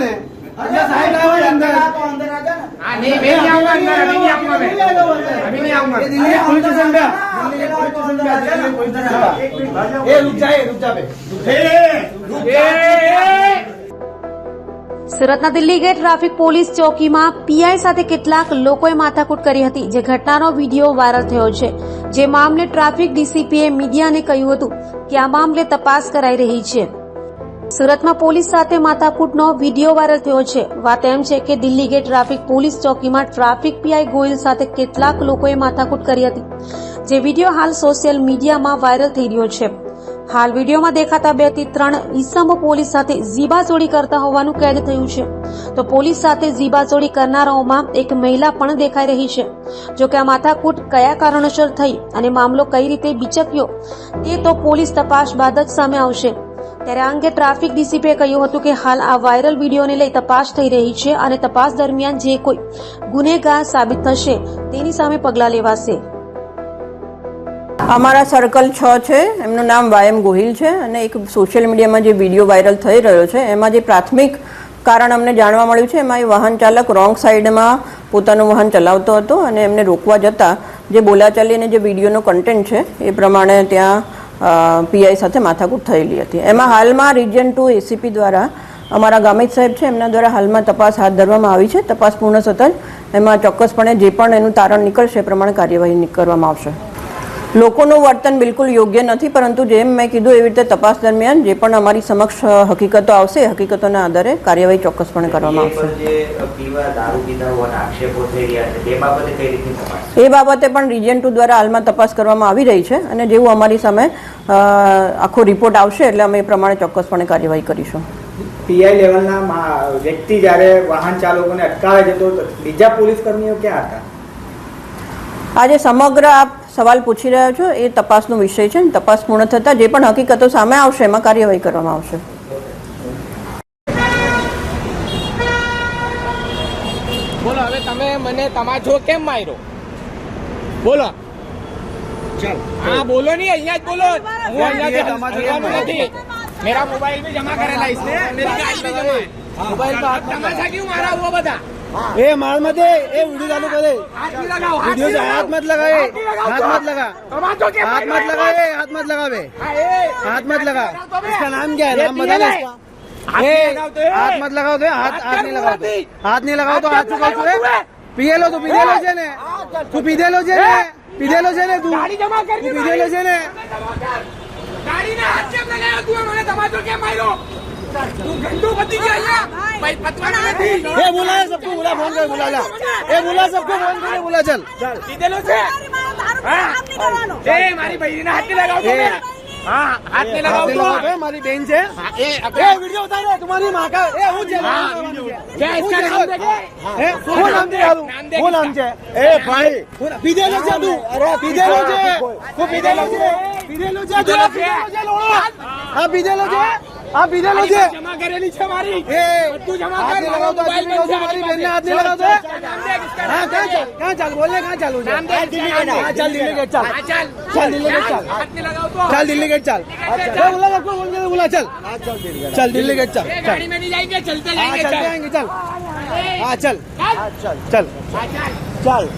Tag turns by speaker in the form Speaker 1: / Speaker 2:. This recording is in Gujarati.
Speaker 1: ને
Speaker 2: સુરતના દિલ્હી ગેટ ટ્રાફિક પોલીસ ચોકીમાં પીઆઈ સાથે કેટલાક લોકોએ માથાકૂટ કરી હતી જે ઘટનાનો વીડિયો વાયરલ થયો છે. જે મામલે ટ્રાફિક ડીસીપીએ મીડિયાને કહ્યું હતું કે આ મામલે તપાસ કરાઈ રહી છે. સુરતમાં પોલીસ સાથે માથાકૂટનો વીડિયો વાયરલ થયો છે. વાત એમ છે કે દિલ્હી ગેટ ટ્રાફિક પોલીસ ચોકીમાં ટ્રાફિક પીઆઈ ગોયલ સાથે કેટલાક લોકોએ માથાકૂટ કરી હતી. જે વીડિયો હાલ સોશિયલ મીડિયામાં વાયરલ થઈ રહ્યો છે. હાલ વિડીયોમાં દેખાતા બેથી ત્રણ ઈસમો પોલીસ સાથે ઝીબાચોડી કરતા હોવાનું કેદ થયું છે. તો પોલીસ સાથે ઝીબાચોડી કરનારાઓમાં એક મહિલા પણ દેખાઈ રહી છે. જો કે આ માથાકૂટ કયા કારણોસર થઈ અને મામલો કઈ રીતે બિચક્યો, તે તો પોલીસ તપાસ બાદ જ સામે આવશે. ત્યારે આ અંગે ટ્રાફિક ડીસીપીએ કહ્યું હતું કે હાલ આ વાયરલ વિડીયોને લઈ તપાસ થઈ રહી છે અને તપાસ દરમિયાન જે કોઈ ગુનેગાર સાબિત થશે તેની સામે પગલાં લેવાશે.
Speaker 3: અમારા સર્કલ છ છે. એમનું નામ વાયમ ગોહિલ છે અને એક સોશિયલ મીડિયામાં જે વીડિયો વાયરલ થઈ રહ્યો છે, એમાં જે પ્રાથમિક કારણ અમને જાણવા મળ્યું છે, એમાં એ વાહન ચાલક રોંગ સાઈડમાં પોતાનું વાહન ચલાવતો હતો અને એમને રોકવા જતાં જે બોલાચાલી અને જે વિડીયોનો કન્ટેન્ટ છે, એ પ્રમાણે ત્યાં પીઆઈ સાથે માથાકૂટ થયેલી હતી. એમાં હાલમાં રિજન ટુ એસીપી દ્વારા અમારા ગામિત સાહેબ છે, એમના દ્વારા હાલમાં તપાસ હાથ ધરવામાં આવી છે. તપાસ પૂર્ણ થતાં એમાં ચોક્કસપણે જે પણ એનું તારણ નીકળશે એ પ્રમાણે કાર્યવાહી કરવામાં આવશે. લોકોનું વર્તન બિલકુલ યોગ્ય નથી પરંતુ જેમ મેં કીધું એવી રીતે તપાસ દરમિયાન જે પણ અમારી સમક્ષ હકીકતો આવશે હકીકતોના આધારે કાર્યવાહી ચોક્કસપણે કરવામાં આવશે.
Speaker 4: જે પીવા દારૂ પીધા હોવાના આક્ષેપો થઈ રહ્યા છે તે બાબતે કઈ રીતની તપાસ
Speaker 3: એ બાબતે પણ રિજન ટુ દ્વારા હાલમાં તપાસ કરવામાં આવી રહી છે અને જેવું અમારી સામે આખો રિપોર્ટ આવશે એટલે અમે એ પ્રમાણે ચોક્કસપણે કાર્યવાહી કરીશું.
Speaker 5: પીઆઈ લેવલના વ્યક્તિ જ્યારે વાહન ચાલકોને અટકાવે છે તો બીજા પોલીસ કર્મીઓ ક્યાં હતા?
Speaker 3: આજે સમગ્ર આપ સવાલ પૂછી રહ્યા છો એ તપાસનો વિષય છે અને તપાસ પૂર્ણ થતાં જે પણ હકીકતો સામે આવશે એમાં કાર્યવાહી કરવામાં આવશે
Speaker 6: બોલો હવે તમે મને તમારો કેમ માર્યો બોલો हाँ बोलो नहीं અહીંયા જ બોલો હું અહીંયા તમાચો નથી मेरा मोबाइल भी जमा करेला इसने मेरी गाड़ी भी जमा है मोबाइल पर तमाशा क्यों मारा हुआ बता
Speaker 1: ए मार मत दे ए वीडियो चालू कर वीडियो से हाथ मत लगा हाथ मत लगा हाथ मत लगा हाथ मत लगा बे हाथ मत लगा इसका नाम क्या है नाम बता दे हाथ मत लगाओ तो हाथ हाथ नहीं लगाओ हाथ नहीं लगाओ तो हाथ चुका
Speaker 6: चुके पीए
Speaker 1: लो तो पीधे लो जेने तू पीधे लो जेने पीधे लो जेने तू पीधे
Speaker 6: लो जेने ने એ મારી
Speaker 1: બેન છે. તમારી
Speaker 6: નામ
Speaker 1: છે? એ ભાઈ. પીધેલો છે તું? અરે પીધેલો છે? પીધેલો છે? પીધેલો છે? હા.
Speaker 6: પીધેલો છે?
Speaker 1: आप इधर
Speaker 6: मुझे जमा
Speaker 1: करेली छे
Speaker 6: मारी।
Speaker 1: तू जमा कर
Speaker 6: लगाओ
Speaker 1: तो
Speaker 6: आज लो तो
Speaker 1: मारी
Speaker 6: बहन
Speaker 1: ने
Speaker 6: हाथ
Speaker 1: नहीं लगाओ तो हाँ कहाँ चल कहाँ
Speaker 6: चल बोलने
Speaker 1: हाँ, कहाँ
Speaker 6: चल मुझे
Speaker 1: हाँ चल दिल्ली गेट हाँ, चल।
Speaker 6: चल। दिल्ली
Speaker 1: गेट हाँ, चल। हाथ
Speaker 6: नहीं लगाओ तो।
Speaker 1: चल दिल्ली गेट चल। चल। बोला रखो बोल के बोला चल। चल दिल्ली गेट चल। चल
Speaker 6: गाड़ी में नहीं जाएँगे चलते जाएँगे चल।
Speaker 1: हाँ चल। हाँ चल।
Speaker 6: चल चल।
Speaker 1: चल।